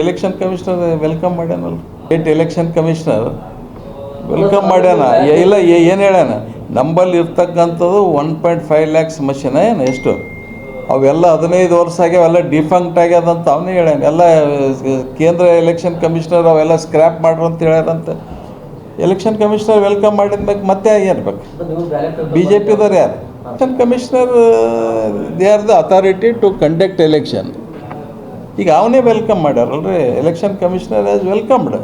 Election commissioner welcome ಮಾಡ್ಯಾನಲ್ಲ? State election commissioner welcome ಮಾಡ್ಯಾನ? ಇಲ್ಲ ಏನು ಹೇಳ್ಯಾನ? ನಂಬಲ್ಲಿ ಇರ್ತಕ್ಕಂಥದ್ದು ಒನ್ ಪಾಯಿಂಟ್ ಫೈವ್ ಲ್ಯಾಕ್ಸ್ ಮಷಿನ ಏನು ಎಷ್ಟು? ಅವೆಲ್ಲ ಹದಿನೈದು ವರ್ಷ ಆಗ್ಯಾವ, ಎಲ್ಲ ಡಿಫಂಕ್ಟ್ ಆಗ್ಯದಂತ ಅವನೇ ಹೇಳ್ಯಾನ. ಎಲ್ಲ ಕೇಂದ್ರ ಎಲೆಕ್ಷನ್ ಕಮಿಷನರ್ ಅವೆಲ್ಲ ಸ್ಕ್ರ್ಯಾಪ್ ಮಾಡ್ರು ಅಂತ ಹೇಳ್ಯಾರಂತೆ. ಎಲೆಕ್ಷನ್ ಕಮಿಷನರ್ ವೆಲ್ಕಮ್ ಮಾಡಿದ್ಮೇಲೆ ಮತ್ತೆ ಏನ್ಬೇಕು ಬಿ ಜೆ ಪಿದವ್ರು ಯಾರು? Election commissioner they are the authority to conduct election ಈಗ ಅವನೇ ವೆಲ್ಕಮ್ ಮಾಡ್ಯಾರಲ್ರಿ ಎಲೆಕ್ಷನ್ ಕಮಿಷನರ್ ಆಸ್ ವೆಲ್ಕಮ್ಡ್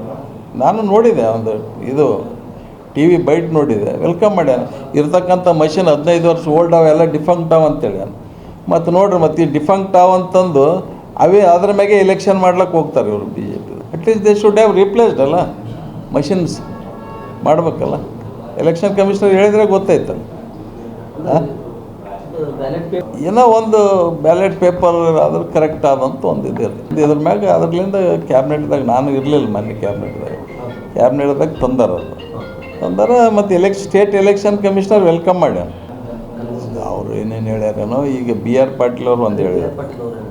ನಾನು ನೋಡಿದೆ ಒಂದು ಇದು ಟಿ ವಿ ಬೈಟ್ ನೋಡಿದೆ. ವೆಲ್ಕಮ್ ಮಾಡ್ಯಾನ. ಇರ್ತಕ್ಕಂಥ ಮಷಿನ್ ಹದಿನೈದು ವರ್ಷ ಓಲ್ಡ್ ಅವೆಲ್ಲ ಡಿಫಂಕ್ಟ್ ಅವ ಅಂತೇಳಿ ಮತ್ತು ನೋಡ್ರಿ, ಮತ್ತು ಈ ಡಿಫಂಕ್ಟ್ ಅವ ಅಂತಂದು ಅವೇ ಅದ್ರ ಮ್ಯಾಗೆ ಎಲೆಕ್ಷನ್ ಮಾಡ್ಲಿಕ್ಕೆ ಹೋಗ್ತಾರೆ ಇವರು B J P at least they should have replaced ಅಲ್ಲ? ಮಷಿನ್ಸ್ ಮಾಡ್ಬೇಕಲ್ಲ? ಎಲೆಕ್ಷನ್ ಕಮಿಷನರ್ ಹೇಳಿದ್ರೆ ಗೊತ್ತಾಯ್ತಲ್ಲ ಹಾಂ? ಏನೋ ಒಂದು ಬ್ಯಾಲೆಟ್ ಪೇಪರ್ ಅದ್ರ ಕರೆಕ್ಟ್ ಆದಂತ ಒಂದು ಇದು ಇರ್ತದೆ ಇದ್ರ ಮ್ಯಾಗ ಅದ್ರಲಿಂದ ಕ್ಯಾಬಿನೆಟ್ದಾಗ ನಾನು ಇರಲಿಲ್ಲ ಮೊನ್ನೆ ಕ್ಯಾಬಿನೆಟ್ದಾಗ ಕ್ಯಾಬಿನೆಟ್ದಾಗ ತಂದಾರ ಅದು ತಂದಾರ ಮತ್ತು election state election commissioner welcome ಮಾಡ್ಯಾರ. ಅವ್ರು ಏನೇನು ಹೇಳ್ಯಾರೇನೋ ಈಗ ಬಿ ಆರ್ ಪಾಟೀಲ್ ಅವ್ರು ಒಂದು ಹೇಳ್ಯಾರ.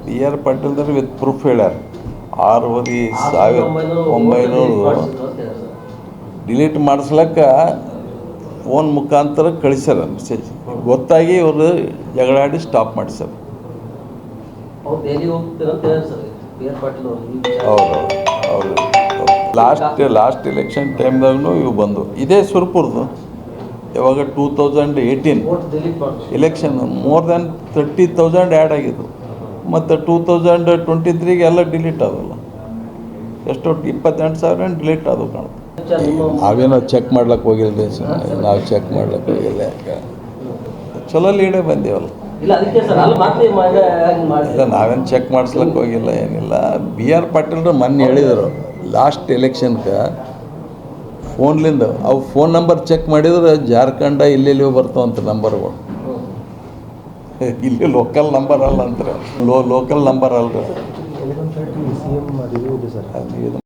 ಬಿ ಆರ್ ಪಾಟೀಲ್ದವ್ರು ವಿತ್ ಪ್ರೂಫ್ ಹೇಳ್ಯಾರ. ಆರೂವರೆ ಸಾವಿರ ಒಂಬೈನೂರು. ಡಿಲೀಟ್ ಮಾಡಿಸ್ಲಕ್ಕ ಫೋನ್ ಮುಖಾಂತರ ಕಳಿಸ್ಯಾರ ಮೆಸೇಜ್ ಗೊತ್ತಾಗಿ ಇವರು ಜಗಳಾಡಿ ಸ್ಟಾಪ್ ಮಾಡಿಸ್ಯಾರ. ಸರ್ ಹೌದು ಹೌದು ಲಾಸ್ಟ್ ಲಾಸ್ಟ್ ಎಲೆಕ್ಷನ್ ಟೈಮ್ದಾಗೂ ಇವು ಬಂದು ಇದೇ ಸುರ್ಪುರ್ದು. ಯಾವಾಗ two thousand eighteen election more than thirty thousand add ಆಗಿದ್ದು ಮತ್ತು ಟೂ ತೌಸಂಡ್ ಟ್ವೆಂಟಿ ತ್ರೀಗೆ ಎಲ್ಲ ಡಿಲೀಟ್ ಆದಲ್ಲ. ಎಷ್ಟೊಟ್ಟು ಇಪ್ಪತ್ತೆಂಟು ಸಾವಿರ ಡಿಲೀಟ್ ಆದವು ಕಾಣುತ್ತೆ. ನಾವೇನೋ ಚೆಕ್ ಮಾಡ್ಲಕ್ಕೆ ಹೋಗಿಲ್ಲ ನಾವು ಚೆಕ್ ಮಾಡ್ಲಕ್ಕೆ ಹೋಗಿಲ್ಲ ಯಾಕೆ? ಚಲೋ ಲೀಡೇ ಬಂದೇವಲ್ಲ. ಇಲ್ಲ ಸರ್ ನಾವೇನು ಚೆಕ್ ಮಾಡಿಸ್ಲಕ್ಕೆ ಹೋಗಿಲ್ಲ ಏನಿಲ್ಲ. ಬಿ ಆರ್ ಪಾಟೀಲ್ರು ಮೊನ್ನೆ ಹೇಳಿದರು ಲಾಸ್ಟ್ ಎಲೆಕ್ಷನ್ಗೆ ಫೋನ್ಲಿಂದ ಅವು ಫೋನ್ ನಂಬರ್ ಚೆಕ್ ಮಾಡಿದ್ರೆ ಜಾರ್ಖಂಡ ಇಲ್ಲೆಲ್ಲಿ ಬರ್ತಾವಂತ ನಂಬರ್ಗಳು ಇಲ್ಲಿ ಲೋಕಲ್ ನಂಬರ್ ಅಲ್ಲ ಅಂತ ಲೋ ಲೋಕಲ್ ನಂಬರ್ ಅಲ್ರಿ.